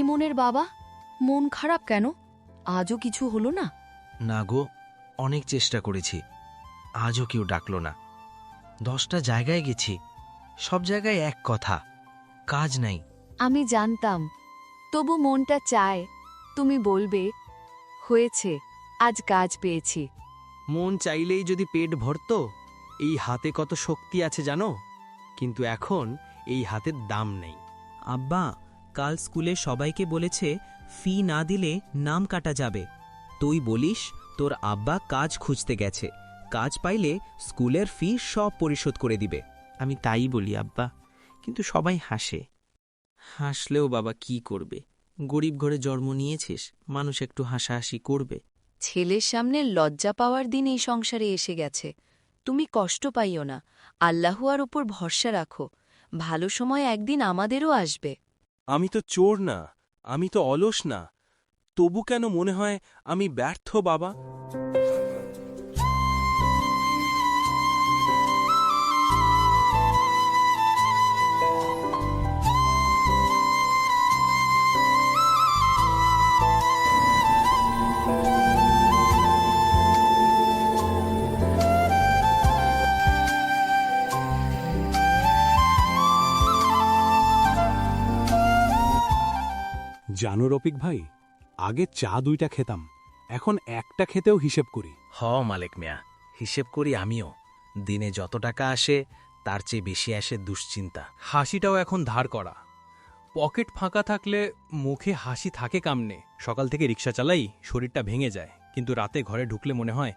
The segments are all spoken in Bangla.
ইমনের বাবা? মন খারাপ কেন? আজও কিছু হলো না? না গো অনেক চেষ্টা করেছি। আজও কেউ ডাকল না। দশটা জায়গায় গেছি। সব জায়গায় এক কথা কাজ নাই। আমি জানতাম তবু মনটা চায় তুমি বলবে হয়েছে আজ কাজ পেয়েছি। মন চাইলেই যদি পেট ভরত এই হাতে কত শক্তি আছে জানো? কিন্তু এখন এই হাতের দাম নেই। আব্বা কাল স্কুলে সবাইকে বলেছে ফি না দিলে নাম কাটা যাবে। তুই বলিস তোর আব্বা কাজ খুঁজতে গেছে। কাজ পাইলে স্কুলের ফি সব পরিশোধ করে দিবে। আমি তাই বলি আব্বা। কিন্তু সবাই হাসে। হাসলেও বাবা কি করবে? গরিব ঘরে জন্ম নিয়েছিস মানুষ একটু হাসাহাসি করবে। ছেলের সামনে লজ্জা পাওয়ার দিন এই সংসারে এসে গেছে। তুমি কষ্ট পাইও না। আল্লাহুয়ার ওপর ভরসা রাখো। ভালো সময় একদিন আমাদেরও আসবে। আমি তো চোর না, আমি তো অলস না, তবু কেন মনে হয় আমি ব্যর্থ, বাবা? জানো রফিক ভাই আগে চা দুইটা খেতাম এখন একটা খেতেও হিসেব করি। হ মালিক মিয়া হিসেব করি আমিও। দিনে যত টাকা আসে তার চেয়ে বেশি আসে দুশ্চিন্তা। হাসিটাও এখন ধার করা। পকেট ফাঁকা থাকলে মুখে হাসি থাকে কামনে। সকাল থেকে রিক্সা চালাই শরীরটা ভেঙে যায়। কিন্তু রাতে ঘরে ঢুকলে মনে হয়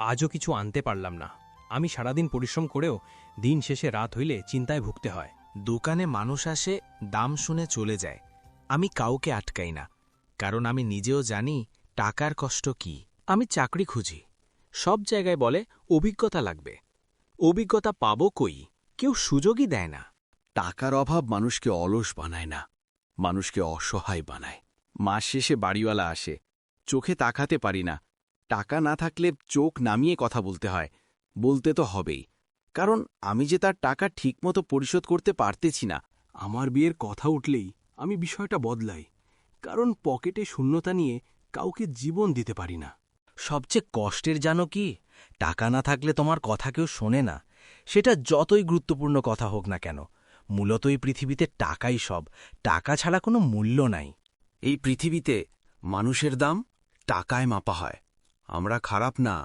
আজও কিছু আনতে পারলাম না। আমি সারাদিন পরিশ্রম করেও দিন শেষে রাত হইলে চিন্তায় ভুগতে হয়। দোকানে মানুষ আসে দাম শুনে চলে যায়। আমি কাউকে আটকাই না, কারণ আমি নিজেও জানি টাকার কষ্ট কি। আমি চাকরি খুঁজি। সব জায়গায় বলে, অভিজ্ঞতা লাগবে। অভিজ্ঞতা পাব কই? কেউ সুযোগই দেয় না। টাকার অভাব মানুষকে অলস বানায় না, মানুষকে অসহায় বানায়। মাস শেষে বাড়িওয়ালা আসে, চোখে তাকাতে পারি না। টাকা না থাকলে চোখ নামিয়ে কথা বলতে হয়। বলতে তো হবেই। কারণ আমি যে তার টাকা ঠিকমতো পরিশোধ করতে পারতেছি না, আমার বিয়ের কথা উঠলেই আমি বিষয়টা বদলাই কারণ পকেটে শূন্যতা নিয়ে কাউকে জীবন দিতে পারি না। সবচেয়ে কষ্টের জানো কি? টাকা না থাকলে তোমার কথা কেউ শোনে না। সেটা যতই গুরুত্বপূর্ণ কথা হোক না কেন মূলত এই পৃথিবীতে টাকাই সব। টাকা ছাড়া কোনো মূল্য নাই। এই পৃথিবীতে মানুষের দাম টাকায় মাপা হয়। আমরা খারাপ না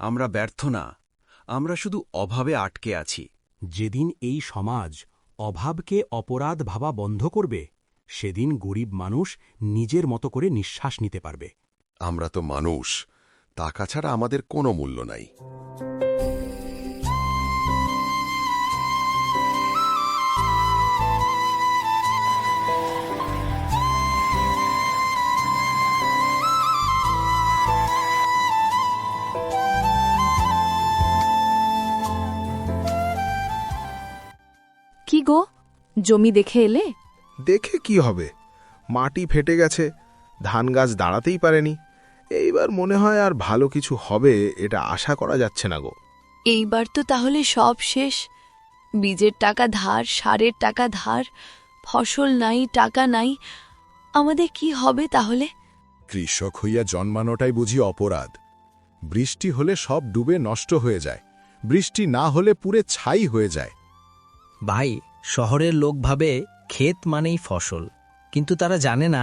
আমরা ব্যর্থ না আমরা শুধু অভাবে আটকে আছি। যেদিন এই সমাজ অভাবকে অপরাধ ভাবা বন্ধ করবে সেদিন গরিব মানুষ নিজের মতো করে নিঃশ্বাস নিতে পারবে। আমরা তো মানুষ টাকা ছাড়া আমাদের কোনো মূল্য নাই। কি গো? জমি দেখে এলে? দেখে কি হবে? মাটি ফেটে গেছে ধান গাছ দাঁড়াতেই পারেনি। এইবার মনে হয় আর ভালো কিছু হবে এটা আশা করা যাচ্ছে না গো। এইবার তো তাহলে সব শেষ। বীজের টাকা ধার সারের টাকা ধার ফসল নাই টাকা নাই। আমাদের কি হবে তাহলে? কৃষক হইয়া জন্মানোটাই বুঝি অপরাধ। বৃষ্টি হলে সব ডুবে নষ্ট হয়ে যায়। বৃষ্টি না হলে পুরে ছাই হয়ে যায়। ভাই শহরের লোক ভাবে ক্ষেত মানেই ফসল। কিন্তু তারা জানে না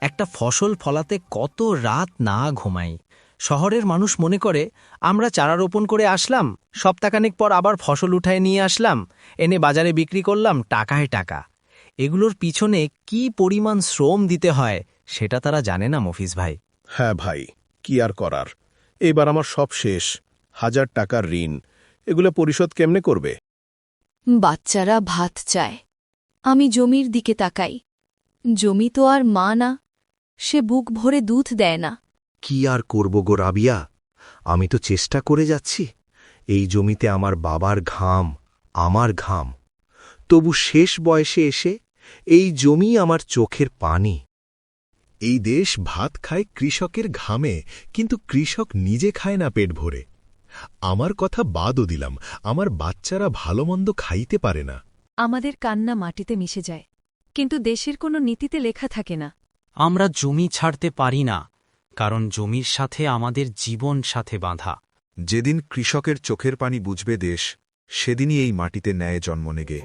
একটা ফসল ফলাতে কত রাত না ঘুমাই শহরের মানুষ মনে করে আমরা চারা রোপণ করে আসলাম সপ্তাহখানেক পর আবার ফসল উঠায় নিয়ে আসলাম এনে বাজারে বিক্রি করলাম টাকায় টাকা। এগুলোর পিছনে কি পরিমাণ শ্রম দিতে হয় সেটা তারা জানে না মফিজ ভাই। হ্যাঁ ভাই কি আর করার? এবার আমার সব শেষ। হাজার টাকার ঋণ। এগুলো পরিশোধ কেমনে করবে? বাচ্চারা ভাত চায়। আমি জমির দিকে তাকাই। জমি তো আর মা না, সে বুক ভরে দুধ দেয় না। কি আর করব গো রাবিয়া? আমি তো চেষ্টা করে যাচ্ছি। এই জমিতে আমার বাবার ঘাম, আমার ঘাম। তবু শেষ বয়সে এসে এই জমি আমার চোখের পানি। এই দেশ ভাত খায় কৃষকের ঘামে, কিন্তু কৃষক নিজে খায় না পেট ভরে। আমার কথা বাদও দিলাম, আমার বাচ্চারা ভালোমন্দ খাইতে পারে না। আমাদের কান্না মাটিতে মিশে যায়। কিন্তু দেশের কোনো নীতিতে লেখা থাকে না। আমরা জমি ছাড়তে পারি না কারণ জমির সাথে আমাদের জীবন সাথে বাঁধা। যেদিন কৃষকের চোখের পানি বুঝবে দেশ সেদিনই এই মাটিতে ন্যায় জন্ম নেগে।